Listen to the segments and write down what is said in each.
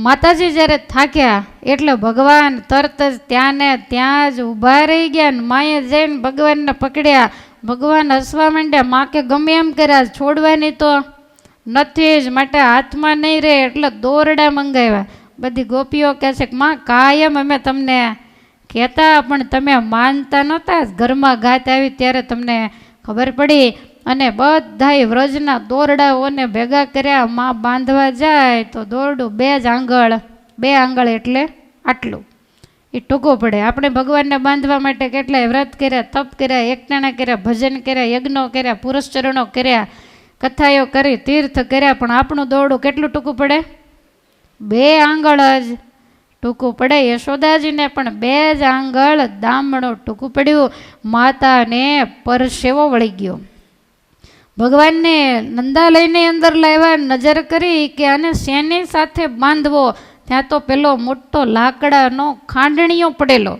માતાજી જ્યારે થાક્યા, એટલે ભગવાન તરત જ ત્યાં ને ત્યાં જ ઊભા રહી ગયા ને માએ જઈને ભગવાનને પકડ્યા. ભગવાન હસવા માંડ્યા માં કે ગમે એમ કર્યા, છોડવાની તો નથી જ, માટે હાથમાં નહીં રહે. એટલે દોરડા મંગાવ્યા. બધી ગોપીઓ કહે છે કે, માં, કાયમ અમે તમને કહેતા, પણ તમે માનતા નહોતા. ઘરમાં ગાત આવી ત્યારે તમને ખબર પડી. અને બધાય વ્રજના દોરડાઓને ભેગા કર્યા, માં બાંધવા જાય તો દોરડું બે જ આંગળ, બે આંગળ એટલે આટલું. એ ટૂંકો પડે. આપણે ભગવાનને બાંધવા માટે કેટલાય વ્રત કર્યા, તપ કર્યા, એકટાણા કર્યા, ભજન કર્યા, યજ્ઞો કર્યા પુરસ્ચરણો કર્યા, કથાઓ કરી, તીર્થ કર્યા, પણ આપણું દોરડું કેટલું ટૂંકું પડે? બે આંગળ જ ટૂંકું પડે. યશોદાજીને પણ બે જ આંગળ, દામણો ટૂંકું પડ્યું. માતાને પરસેવો વળી ગયો. ભગવાનને નંદાલયની અંદર લાવ્યા, નજર કરી કે આને શેની સાથે બાંધવો? ત્યાં તો પેલો મોટો લાકડાનો ખાંડણીઓ પડેલો.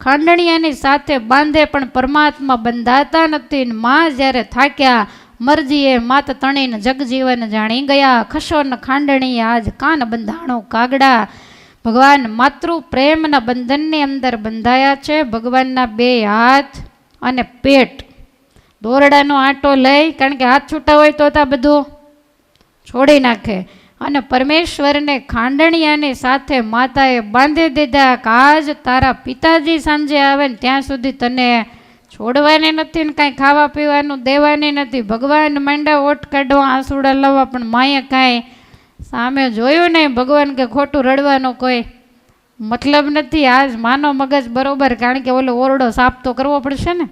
ખાંડણીયાની સાથે બાંધે પણ પરમાત્મા બંધાતા નથી ને માં જ્યારે થાક્યા, મરજીએ માત તણીને જગજીવન જાણી ગયા. ખશોન ખાંડણી આજ કાન બંધાણો કાગડા? ભગવાન માતૃ પ્રેમના બંધનની અંદર બંધાયા છે. ભગવાનના બે હાથ અને પેટ દોરડાનો આંટો લઈ, કારણ કે હાથ છૂટા હોય તો તા બધું છોડી નાખે. અને પરમેશ્વરને ખાંડણિયાની સાથે માતાએ બાંધી દીધા કે આજ તારા પિતાજી સાંજે આવે ને ત્યાં સુધી તને છોડવાની નથી ને કાંઈ ખાવા પીવાનું, દેવાની નથી. ભગવાન માંડા ઓટ કાઢવા આંસુડા લાવવા પણ માએ કાંઈ સામે જોયું નહીં. ભગવાન કે ખોટું રડવાનો કોઈ મતલબ નથી. આજ માનો મગજ બરોબર, કારણ કે ઓલો ઓરડો સાફ તો કરવો પડશે ને?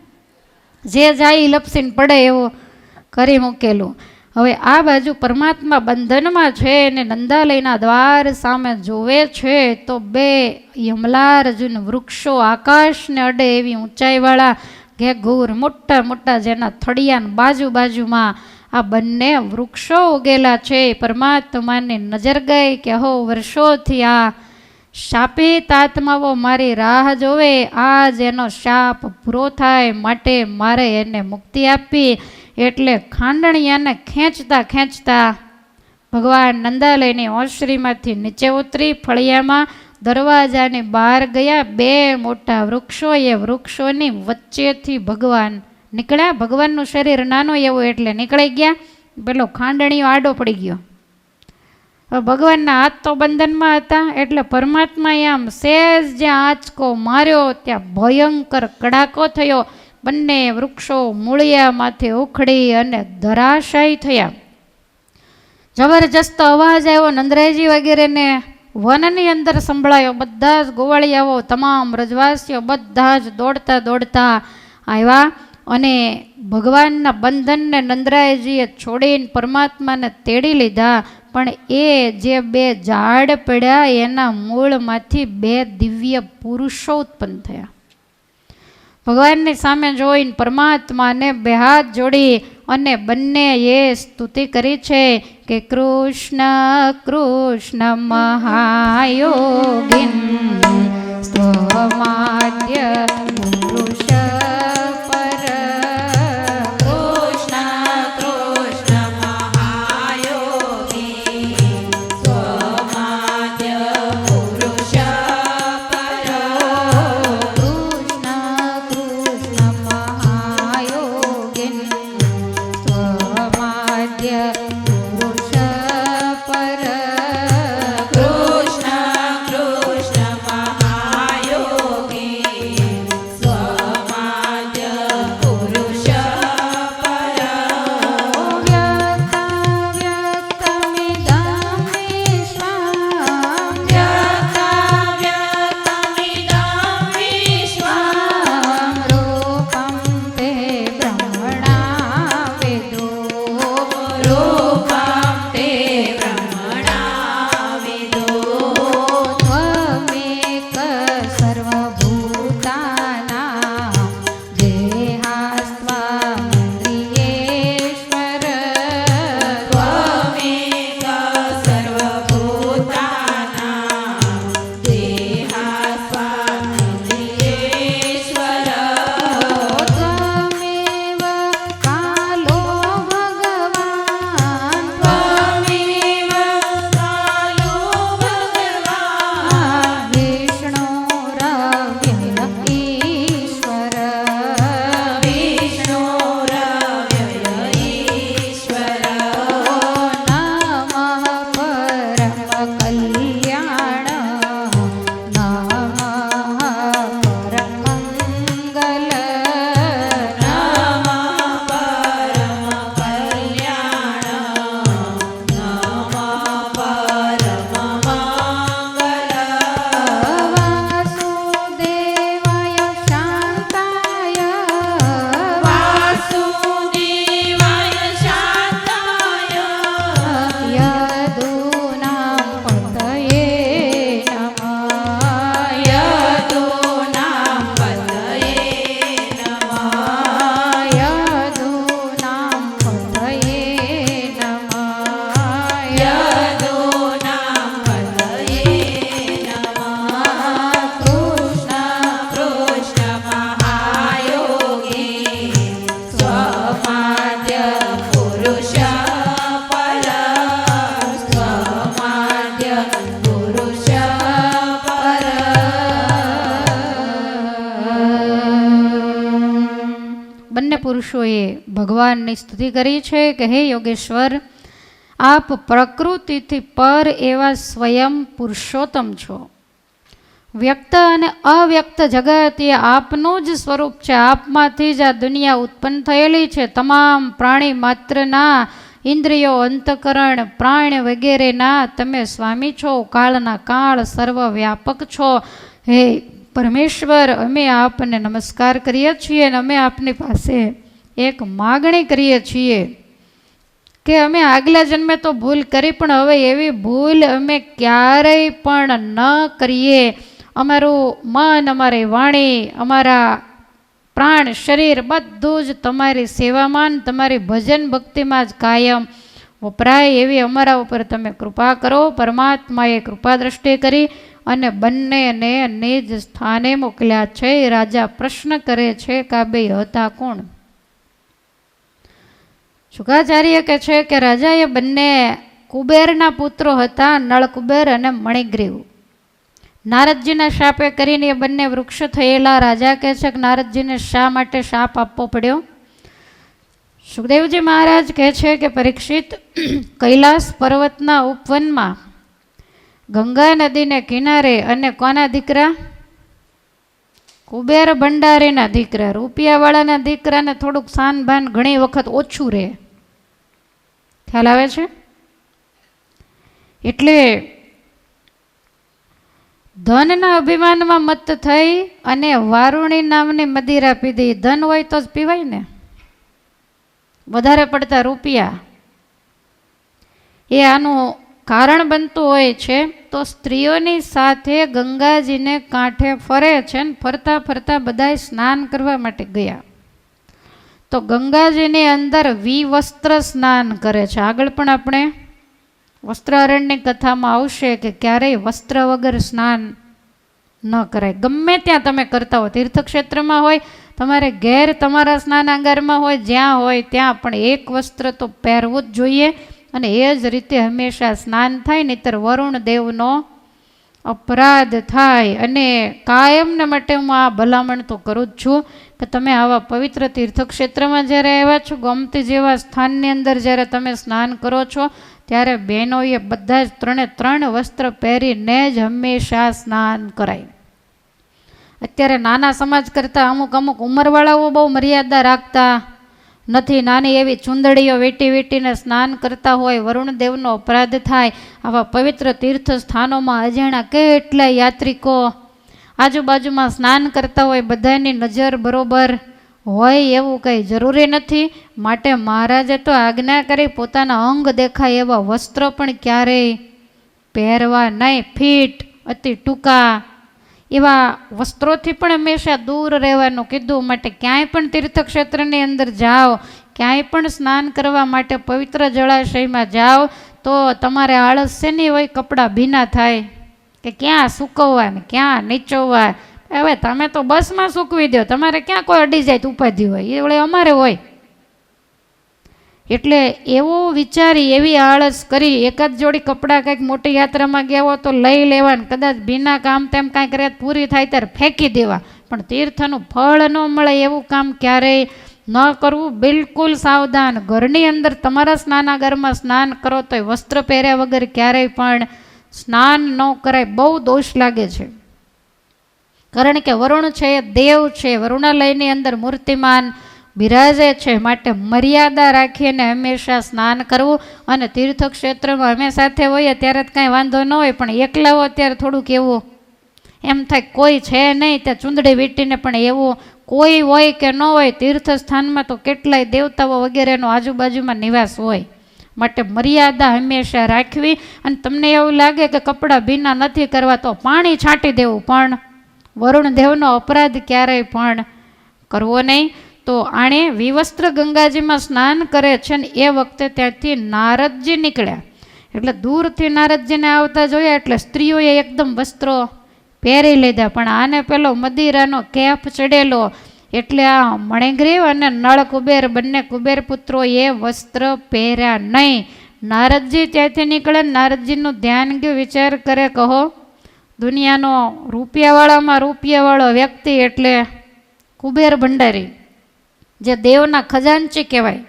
જે જાય ઈ લપસીને પડે એવો કરી મૂકેલું. હવે આ બાજુ પરમાત્મા બંધનમાં છે અને નંદાલયના દ્વાર સામે જોવે છે, તો બે યમલાર્જુન વૃક્ષો આકાશને અડે એવી ઊંચાઈવાળા ઘેઘૂર મોટા મોટા જેના થળિયાન બાજુ બાજુમાં આ બંને વૃક્ષો ઉગેલા છે. પરમાત્માની નજર ગઈ કે હો વર્ષોથી આ શાપિત તાતમાવો મારી રાહ જોવે. આજ એનો શાપ પૂરો થાય. માટે મારે એને મુક્તિ આપી. એટલે ખાંડણિયાને ખેંચતા ખેંચતા ભગવાન નંદાલયની ઓશ્રીમાંથી નીચે ઉતરી ફળિયામાં દરવાજાની બહાર ગયા. બે મોટા વૃક્ષો એ વૃક્ષોની વચ્ચેથી ભગવાન નીકળ્યા. ભગવાનનું શરીર નાનું એવું એટલે નીકળી ગયા. પેલો ખાંડણીઓ આડો પડી ગયો. ભગવાનના હાથ તો બંધનમાં હતા, એટલે પરમાત્માએ આમ સેજ જ્યાં આંચકો માર્યો, ત્યાં ભયંકર કડાકો થયો. બંને વૃક્ષો મૂળિયામાંથી ઉખડી અને ધરાશાયી થયા. જબરજસ્ત અવાજ આવ્યો નંદરાયજી વગેરેને. વનની અંદર સંભળાયો બધા જ ગોવાળિયાઓ, તમામ રજવાસીઓ બધા જ દોડતા દોડતા આવ્યા અને ભગવાનના બંધનને નંદરાયજીએ છોડીને પરમાત્માને તેડી લીધા. પણ એ જે બે ઝાડ પડ્યા, એના મૂળમાંથી બે દિવ્ય પુરુષો ઉત્પન્ન થયા. ભગવાનની સામે જોઈને પરમાત્માને બે હાથ જોડી અને બંને એ સ્તુતિ કરી છે કે કૃષ્ણ કૃષ્ણ મહાયોગિન બંને પુરુષોએ ભગવાનની સ્તુતિ કરી છે કે હે યોગેશ્વર, આપ પ્રકૃતિથી પર એવા સ્વયં પુરુષોત્તમ છો. વ્યક્ત અને અવ્યક્ત જગત એ આપનું જ સ્વરૂપ છે. આપમાંથી જ આ દુનિયા ઉત્પન્ન થયેલી છે. તમામ પ્રાણી માત્રના ઇન્દ્રિયો, અંતકરણ, પ્રાણ વગેરેના તમે સ્વામી છો. કાળના કાળ સર્વવ્યાપક છો. હે પરમેશ્વર, અમે આપને નમસ્કાર કરીએ છીએ અને અમે આપની પાસે એક માગણી કરીએ છીએ કે અમે આગલા જન્મે તો ભૂલ કરી, પણ હવે એવી ભૂલ અમે ક્યારેય પણ ન કરીએ. અમારું મન, અમારી વાણી, અમારા પ્રાણ, શરીર બધું જ તમારી સેવામાં, તમારી ભજન ભક્તિમાં જ કાયમ વપરાય એવી અમારા ઉપર તમે કૃપા કરો. પરમાત્માએ કૃપા દ્રષ્ટિ કરી. અને બંનેને નિજ સ્થાને મોકલ્યા છે. રાજા પ્રશ્ન કરે છે કે આ બે હતા કોણ? શુકાચાર્ય કહે છે કે રાજા એ બંને કુબેરના પુત્રો હતા નળ કુબેર અને મણિગ્રીવ. નારદજીના શાપે કરીને એ બંને વૃક્ષ થયેલા. રાજા કહે છે કે નારદજીને શા માટે શાપ આપવો પડ્યો? સુખદેવજી મહારાજ કહે છે કે પરીક્ષિત કૈલાસ પર્વતના ઉપવનમાં ગંગા નદીને કિનારે અને કોના દીકરા? કુબેર ભંડારીના દીકરા. રૂપિયાવાળાના દીકરાને થોડુંક સાનભાન ઘણી વખત ઓછું રહે. ખ્યાલ આવે છે? એટલે ધનના અભિમાનમાં મત થઈ અને વારુણી નામની મદિરા પીધી. ધન હોય તો જ પીવાય ને? વધારે પડતા રૂપિયા. એ આનું કારણ બનતું હોય છે, તો સ્ત્રીઓની સાથે ગંગાજીને કાંઠે ફરે છે ને ફરતા ફરતા બધાએ સ્નાન કરવા માટે ગયા. તો ગંગાજીની અંદર વિવસ્ત્ર સ્નાન કરે છે. આગળ પણ આપણે વસ્ત્રારણ્યની કથામાં આવશે કે ક્યારેય વસ્ત્ર વગર સ્નાન ન કરાય. ગમે ત્યાં તમે કરતા હો, તીર્થક્ષેત્રમાં હોય, તમારે ઘેર તમારા સ્નાનાગારમાં હોય, જ્યાં હોય, ત્યાં પણ એક વસ્ત્ર તો પહેરવું જ જોઈએ. અને એ જ રીતે હંમેશા સ્નાન થાય, નહીતર વરુણ દેવનો અપરાધ થાય અને કાયમને માટે હું આ ભલામણ તો કરું જ છું કે તમે આવા પવિત્ર તીર્થક્ષેત્રમાં જ્યારે આવ્યા છો, ગોમતી જેવા સ્થાનની અંદર જ્યારે તમે સ્નાન કરો છો, ત્યારે બહેનોએ બધા જ ત્રણે ત્રણ વસ્ત્ર પહેરીને જ હંમેશા સ્નાન કરાય. અત્યારે નાના સમાજ કરતાં અમુક અમુક ઉંમરવાળાઓ બહુ મર્યાદા રાખતા નથી. નાની એવી ચૂંદડીઓ વેટી વેટીને સ્નાન કરતા હોય, વરુણદેવનો અપરાધ થાય. આવા પવિત્ર તીર્થ સ્થાનોમાં અજાણા કેટલા યાત્રિકો આજુબાજુમાં સ્નાન કરતા હોય, બધાની નજર બરોબર હોય એવું કંઈ જરૂરી નથી. માટે મહારાજે તો આજ્ઞા કરી, પોતાના અંગ દેખાય એવા વસ્ત્રો પણ ક્યારેય પહેરવા નહીં. ફીટ, અતિ ટૂંકા એવા વસ્ત્રોથી પણ હંમેશા દૂર રહેવાનું કીધું. માટે ક્યાંય પણ તીર્થક્ષેત્રની અંદર જાઓ, ક્યાંય પણ સ્નાન કરવા માટે પવિત્ર જળાશયમાં જાઓ, તો તમારે આળસ શેની હોય કપડાં ભીના થાય. કે ક્યાં સૂકવવા ને ક્યાં નીચોવવા? હવે તમે તો બસમાં સૂકવી દો, તમારે ક્યાં કોઈ અડી જાય ઉપાધિ હોય? એ વળે અમારે હોય. એટલે એવો વિચારી, એવી આળસ કરી, એકાદ જોડી કપડાં કંઈક મોટી યાત્રામાં ગયા હો તો લઈ લેવા કદાચ ભીના કામ તેમ કાંઈક રેત પૂરી થાય ત્યારે ફેંકી દેવા. પણ તીર્થનું ફળ ન મળે એવું કામ ક્યારેય ન કરવું, બિલકુલ સાવધાન. ઘરની અંદર તમારા સ્નાનાગરમાં સ્નાન કરો તો વસ્ત્ર પહેર્યા વગર ક્યારેય પણ સ્નાન ન કરાય, બહુ દોષ લાગે છે. કારણ કે વરુણ છે, દેવ છે. વરુણાલયની અંદર મૂર્તિમાન બિરાજે છે. માટે મર્યાદા રાખીને હંમેશા સ્નાન કરવું અને તીર્થક્ષેત્રમાં અમે સાથે હોઈએ ત્યારે જ કાંઈ વાંધો ન હોય, પણ એકલા હો ત્યારે થોડુંક એવું એમ થાય કોઈ છે નહીં, ત્યાં ચૂંદડી વીટીને પણ એવું કોઈ હોય કે ન હોય તીર્થ સ્થાનમાં તો કેટલાય દેવતાઓ વગેરેનો આજુબાજુમાં નિવાસ હોય. માટે મર્યાદા હંમેશા રાખવી અને તમને એવું લાગે કે કપડાં ભીના નથી કરવા તો પાણી છાંટી દેવું, પણ વરુણ દેવનો અપરાધ ક્યારેય પણ કરવો નહીં. તો આણે વિવસ્ત્ર ગંગાજીમાં સ્નાન કરે છે ને એ વખતે ત્યાંથી નારદજી નીકળ્યા. એટલે દૂરથી નારદજીને આવતા જોયા એટલે સ્ત્રીઓએ એકદમ વસ્ત્રો પહેરી લીધા. પણ આને પેલો મદિરાનો કેફ ચડેલો. એટલે આ મણિગ્રીવ અને નળ કુબેર બંને કુબેર પુત્રો એ વસ્ત્ર પહેર્યા નહીં. નારદજી ત્યાંથી નીકળે નારદજીનું ધ્યાન કે વિચાર કરે, કહો, દુનિયાનો રૂપિયાવાળામાં રૂપિયાવાળો વ્યક્તિ એટલે કુબેર ભંડારી. જે દેવના ખજાનચી કહેવાય.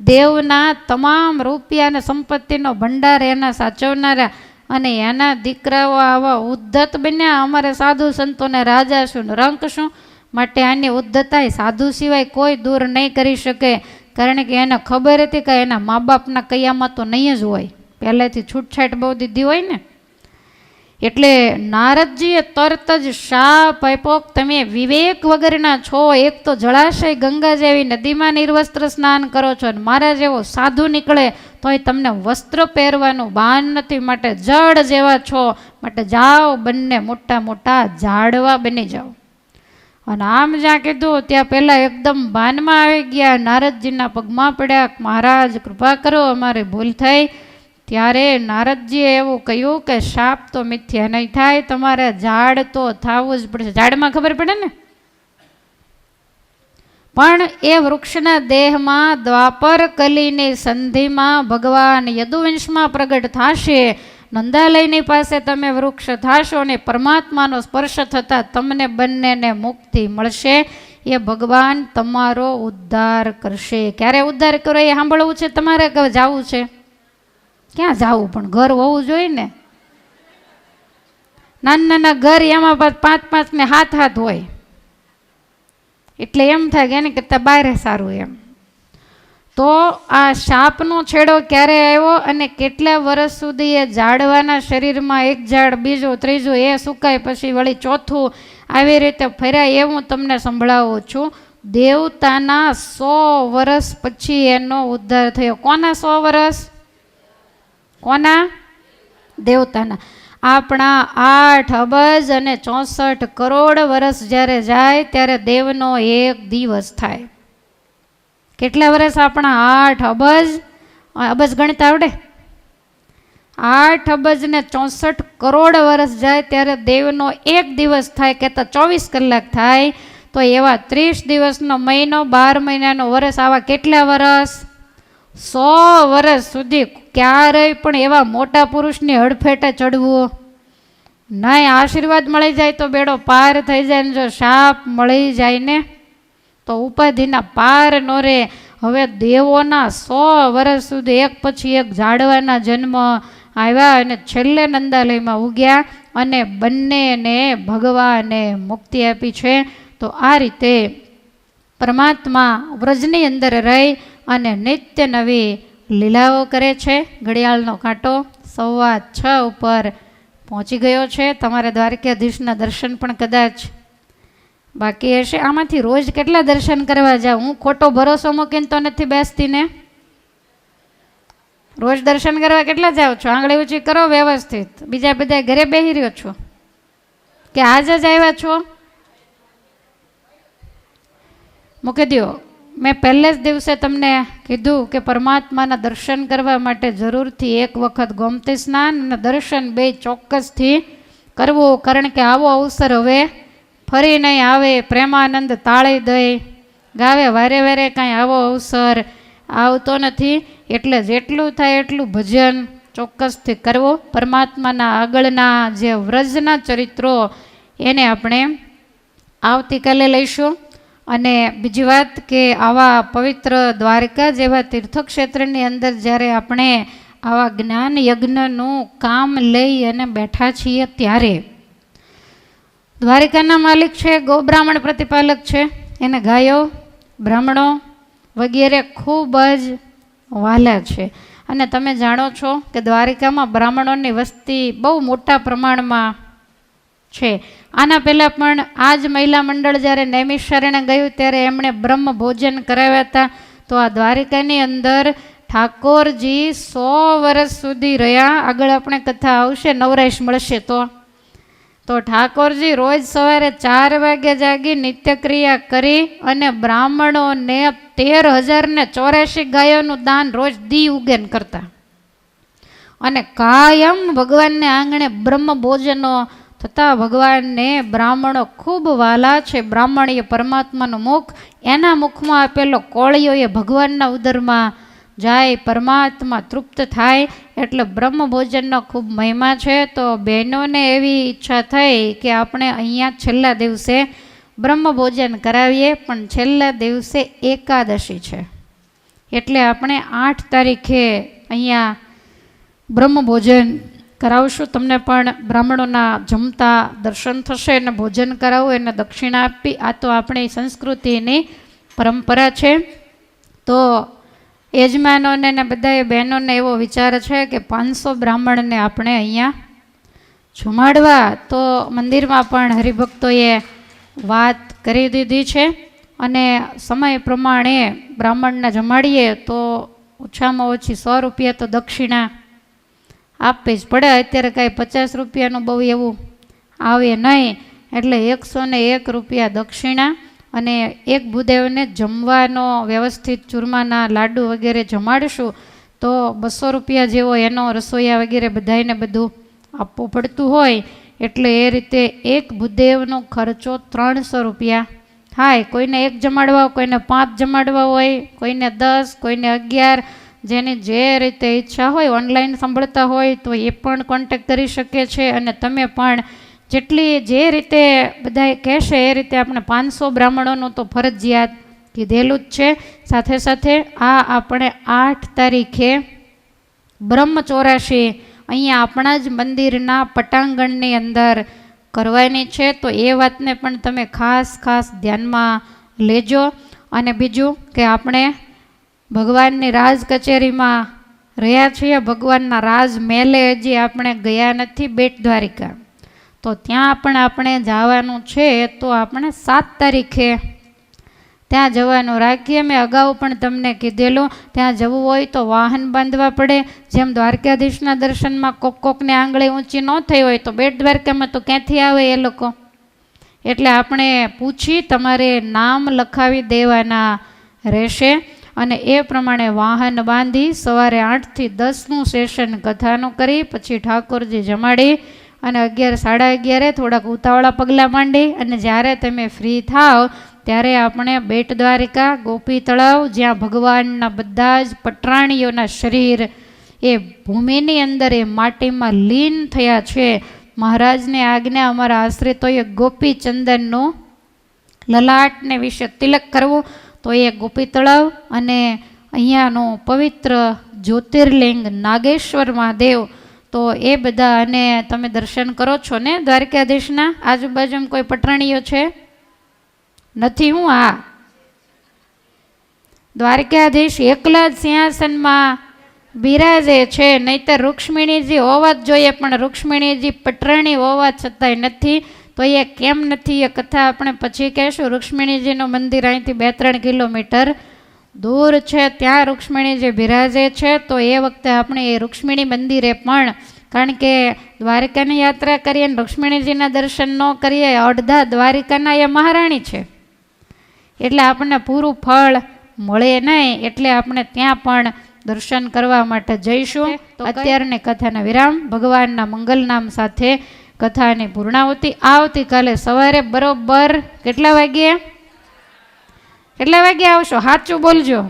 દેવના તમામ રૂપિયા અને સંપત્તિનો ભંડાર એના સાચવનારા અને એના દીકરાઓ આવા ઉદ્ધત બન્યા. અમારે સાધુ સંતોને રાજા શું રંક શું માટે આની ઉદ્ધતા સાધુ સિવાય કોઈ દૂર નહીં કરી શકે. કારણ કે એને ખબર હતી કે એના મા બાપના કૈયામાં તો નહીં જ હોય. પહેલેથી છૂટછાટ બહુ દીધી હોય ને. એટલે નારદજીએ તરત જ શાપ આપ્યો તમે વિવેક વગરના છો, એક તો જળાશય ગંગા જેવી નદીમાં નિર્વસ્ત્ર સ્નાન કરો છો અને મારા જેવો સાધુ નીકળે તોય તમને વસ્ત્ર પહેરવાનું બાન નથી, માટે જળ જેવા છો, માટે જાઓ બંને મોટા મોટા ઝાડવા બની જાઓ. અને આમ જ્યાં કીધું, ત્યાં પહેલાં એકદમ ભાનમાં આવી ગયા, નારદજીના પગમાં પડ્યા મહારાજ કૃપા કરો, અમારી ભૂલ થઈ. ત્યારે નારદજીએ એવું કહ્યું કે શાપ તો મિથ્યા નહીં થાય, તમારે ઝાડ તો થવું જ પડશે. ઝાડમાં ખબર પડે ને? પણ એ વૃક્ષના દેહમાં દ્વાપર કલીની સંધિમાં ભગવાન યદુવંશમાં પ્રગટ થશે. નંદાલયની પાસે તમે વૃક્ષ થશો અને પરમાત્માનો સ્પર્શ થતાં તમને બંનેને મુક્તિ મળશે. એ ભગવાન તમારો ઉદ્ધાર કરશે. ક્યારે ઉદ્ધાર કરો એ સાંભળવું છે? તમારે જવું છે? ક્યાં જવું? પણ ઘર હોવું જોઈએ ને. નાના નાના ઘર એમાં પાંચ પાંચ ને હાથ હાથ હોય. એટલે એમ થાય કે એની કરતાં બહાર સારું એમ. તો આ સાપનો છેડો ક્યારે આવ્યો અને કેટલા વર્ષ સુધી એ ઝાડવાના શરીરમાં એક ઝાડ, બીજું, ત્રીજું એ સુકાય પછી વળી ચોથું આવી રીતે ફર્યા એ હું તમને સંભળાવું છું. દેવતાના સો વર્ષ પછી એનો ઉદ્ધાર થયો. કોના સો વર્ષ? કોના? દેવતાના. આપણા આઠ અબજ અને ચોસઠ કરોડ વર્ષ જ્યારે જાય ત્યારે દેવનો એક દિવસ થાય. કેટલા વર્ષ આપણા આઠ અબજ? અબજ ગણિત આવડે? આઠ અબજ ને ચોસઠ કરોડ વર્ષ જાય ત્યારે દેવનો એક દિવસ થાય કહેતા ચોવીસ કલાક થાય, તો એવા ત્રીસ દિવસનો મહિનો, બાર મહિનાનો વર્ષ આવા કેટલા વર્ષ સો વર્ષ સુધી ક્યારેય પણ એવા મોટા પુરુષની હડફેટે ચડવું. નહીં આશીર્વાદ મળી જાય તો બેડો પાર થઈ જાય ને જો શાપ મળી જાય ને, તો ઉપાધિના પાર નો રહે હવે દેવોના સો વર્ષ સુધી એક પછી એક ઝાડવાના જન્મ આવ્યા અને છેલ્લે નંદાલયમાં ઉગ્યા અને બંનેને ભગવાને મુક્તિ આપી છે. તો આ રીતે પરમાત્મા વ્રજની અંદર રહી અને નિત્ય નવી લીલાઓ કરે છે, ઘડિયાળનો કાંટો સવા છ ઉપર પહોંચી ગયો છે. તમારે દ્વારકાધીશના દર્શન પણ કદાચ બાકી હશે. આમાંથી રોજ કેટલા દર્શન કરવા જાઉં હું ખોટો ભરોસો મૂકીને તો નથી બેસતી ને રોજ દર્શન કરવા કેટલા જાઓ છો? આંગળી ઊંચી કરો વ્યવસ્થિત. બીજા બધા ઘરે બેસી રહ્યો છો? કે આજ જ આવ્યા છો? મૂકી દો મેં પહેલે જ દિવસે તમને કીધું કે પરમાત્માના દર્શન કરવા માટે જરૂરથી એક વખત ગોમતી સ્નાન અને દર્શન બે ચોક્કસથી કરવું. કારણ કે આવો અવસર હવે ફરી નહીં આવે. પ્રેમાનંદ તાળી દઈ ગાવે. વારે વારે કાંઈ આવો અવસર આવતો નથી. એટલે જેટલું થાય એટલું ભજન ચોક્કસથી કરવું. પરમાત્માના આગળના જે વ્રજના ચરિત્રો, એને આપણે આવતીકાલે લઈશું. અને બીજી વાત કે આવા પવિત્ર દ્વારકા જેવા તીર્થક્ષેત્રની અંદર જ્યારે આપણે આવા જ્ઞાન યજ્ઞનું કામ લઈ અને બેઠા છીએ ત્યારે દ્વારિકાના માલિક છે, ગોબ્રાહ્મણ પ્રતિપાલક છે, એને ગાયો, બ્રાહ્મણો વગેરે ખૂબ જ વાલા છે. અને તમે જાણો છો કે દ્વારિકામાં બ્રાહ્મણોની વસ્તી બહુ મોટા પ્રમાણમાં છે. આના પહેલાં પણ આ જ મહિલા મંડળ જ્યારે નૈમિષારણે ગયું ત્યારે એમણે બ્રહ્મ ભોજન કરાવ્યા હતા. તો આ દ્વારિકાની અંદર ઠાકોરજી સો વર્ષ સુધી રહ્યા. આગળ આપણે કથા આવશે, નવરાશ મળશે તો. તો ઠાકોરજી રોજ સવારે ચાર વાગે જાગી નિત્યક્રિયા કરી અને બ્રાહ્મણોને તેર હજાર ને ચોરાશી ગાયોનું દાન રોજ દી ઉગેન કરતા. અને કાયમ ભગવાનને આંગણે બ્રહ્મ ભોજનો તથા ભગવાનને બ્રાહ્મણો ખૂબ વાલા છે. બ્રાહ્મણીએ પરમાત્માનું મુખ એના મુખમાં આપેલો કોળિયો એ ભગવાનના ઉદરમાં જાય, પરમાત્મા તૃપ્ત થાય એટલે બ્રહ્મ ભોજનનો ખૂબ મહિમા છે. તો બહેનોને એવી ઈચ્છા થઈ કે આપણે અહીંયા છેલ્લા દિવસે બ્રહ્મ ભોજન કરાવીએ, પણ છેલ્લા દિવસે એકાદશી છે. એટલે આપણે આઠ તારીખે અહીંયા બ્રહ્મ ભોજન કરાવશું. તમને પણ બ્રાહ્મણોના જમતા દર્શન થશે અને ભોજન કરાવવું એને દક્ષિણા આપી. આ તો આપણી સંસ્કૃતિની પરંપરા છે. તો યજમાનોને ને બધાએ બહેનોને એવો વિચાર છે કે પાંચસો બ્રાહ્મણને આપણે અહીંયા જમાડવા. તો મંદિરમાં પણ હરિભક્તોએ વાત કરી દીધી છે. અને સમય પ્રમાણે બ્રાહ્મણને જમાડીએ તો ઓછામાં ઓછી સો રૂપિયા તો દક્ષિણા આપવી જ પડે. અત્યારે કાંઈ પચાસ રૂપિયાનું બહુ એવું આવે નહીં. એટલે એકસો ને એક રૂપિયા દક્ષિણા અને એક ભૂદેવને જમવાનો વ્યવસ્થિત ચૂરમાના લાડુ વગેરે જમાડશું તો બસો રૂપિયા જેવો એનો રસોઈયા વગેરે બધાને બધું આપવું પડતું હોય. એટલે એ રીતે એક ભૂદેવનો ખર્ચો ત્રણસો રૂપિયા થાય. કોઈને એક જમાડવા કોઈને પાંચ જમાડવા હોય, કોઈને દસ, કોઈને અગિયાર જેની જે રીતે ઈચ્છા હોય, ઓનલાઈન સાંભળતા હોય, તો એ પણ કોન્ટેક્ટ કરી શકે છે. અને તમે પણ જેટલી જે રીતે બધાએ કહેશે, એ રીતે આપણે પાંચસો બ્રાહ્મણોનું તો ફરજિયાત કીધેલું જ છે. સાથે સાથે આ આપણે આઠ તારીખે બ્રહ્મ ચોરાશી અહીંયા આપણા જ મંદિરના પટાંગણની અંદર કરવાની છે. તો એ વાતને પણ તમે ખાસ ખાસ ધ્યાનમાં લેજો. અને બીજું કે આપણે ભગવાનની રાજ કચેરીમાં રહ્યા છીએ, ભગવાનના રાજ મેલે હજી આપણે ગયા નથી બેટ દ્વારિકા. તો ત્યાં પણ આપણે જવાનું છે, તો આપણે સાત તારીખે ત્યાં જવાનું. રાખીએ, મેં અગાઉ પણ તમને કીધેલું, ત્યાં જવું હોય તો વાહન બાંધવા પડે. જેમ દ્વારકાધીશના દર્શનમાં કોક કોકને આંગળી ઊંચી ન થઈ હોય તો બેટ દ્વારકામાં તો ક્યાંથી આવે એ લોકો? એટલે આપણે પૂછી તમારે નામ લખાવી દેવાના રહેશે. અને એ પ્રમાણે વાહન બાંધી સવારે આઠથી દસનું સેશન કથાનું કરી, પછી ઠાકોરજી જમાડી અને અગિયાર, સાડા અગિયારે થોડાક ઉતાવળા પગલાં માંડી અને જ્યારે તમે ફ્રી થાવ, ત્યારે આપણે બેટ દ્વારિકા, ગોપી તળાવ, જ્યાં ભગવાનના બધા જ પટરાણીઓના શરીર એ ભૂમિની અંદર એ માટીમાં લીન થયા છે. મહારાજને આજ્ઞા અમારા આશ્રિતોએ ગોપી ચંદનનું લલાટને વિશે તિલક કરવું તો એ ગોપી તળાવ અને અહીંયાનું પવિત્ર જ્યોતિર્લિંગ નાગેશ્વર મહાદેવ, તો એ બધા અને તમે દર્શન કરો છો ને દ્વારકાધીશના? આજુબાજુમાં કોઈ પટરાણીઓ છે? નથી હું આ. દ્વારકાધીશ એકલા જ સિંહાસનમાં બિરાજે છે, નહીતર રૂક્ષ્મિણીજી હોવા જ જોઈએ, પણ રૂક્ષ્મિણીજી પટરાણી હોવા છતાંય નથી. તો એ કેમ નથી? એ કથા આપણે પછી કહેશું. રૂક્ષ્મિણીજીનું મંદિર અહીંથી બે ત્રણ કિલોમીટર દૂર છે. ત્યાં રૂક્ષ્મિણીજી બિરાજે છે. તો એ વખતે આપણે એ રૂક્ષ્મિણી મંદિરે પણ કારણ કે દ્વારિકાની યાત્રા કરીએ અને રૂક્ષ્મિણીજીના દર્શન ન કરીએ અડધા દ્વારિકાના એ મહારાણી છે. એટલે આપણને પૂરું ફળ મળે નહીં. એટલે આપણે ત્યાં પણ દર્શન કરવા માટે જઈશું. અત્યારની કથાના વિરામ. ભગવાનના મંગલ નામ સાથે કથાની પૂર્ણાવતી આવતીકાલે સવારે બરોબર કેટલા વાગ્યે? કેટલા વાગે આવશો? સાચું બોલજો.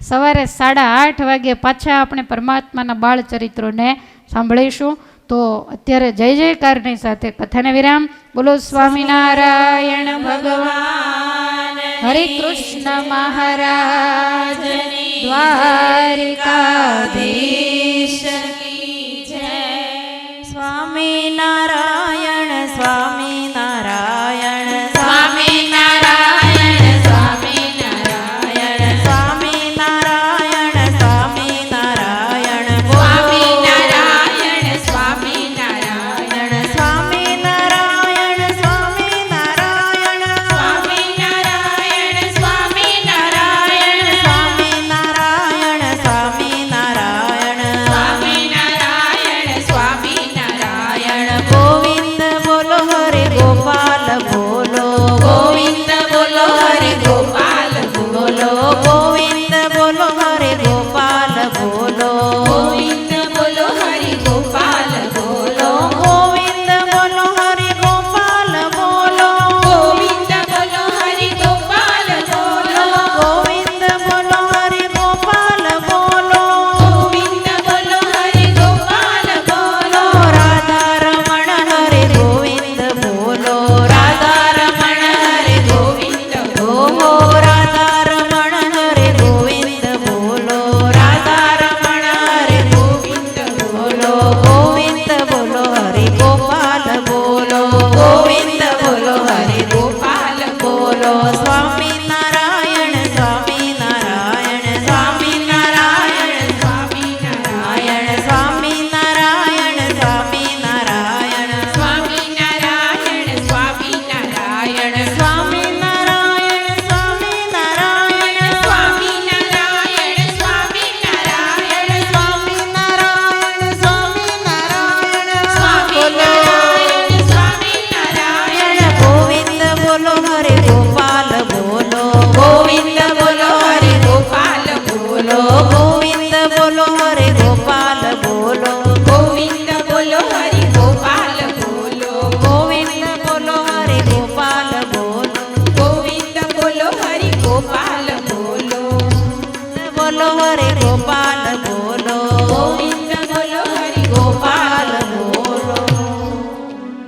સવારે સાડા આઠ વાગે પાછા આપણે પરમાત્માના બાળ ચરિત્રોને સાંભળીશું. તો અત્યારે જય જયકારની સાથે કથાને વિરામ. બોલો સ્વામિનારાયણ ભગવાન, હરે કૃષ્ણ મહારાજ, દ્વારિકાધીશ. নারা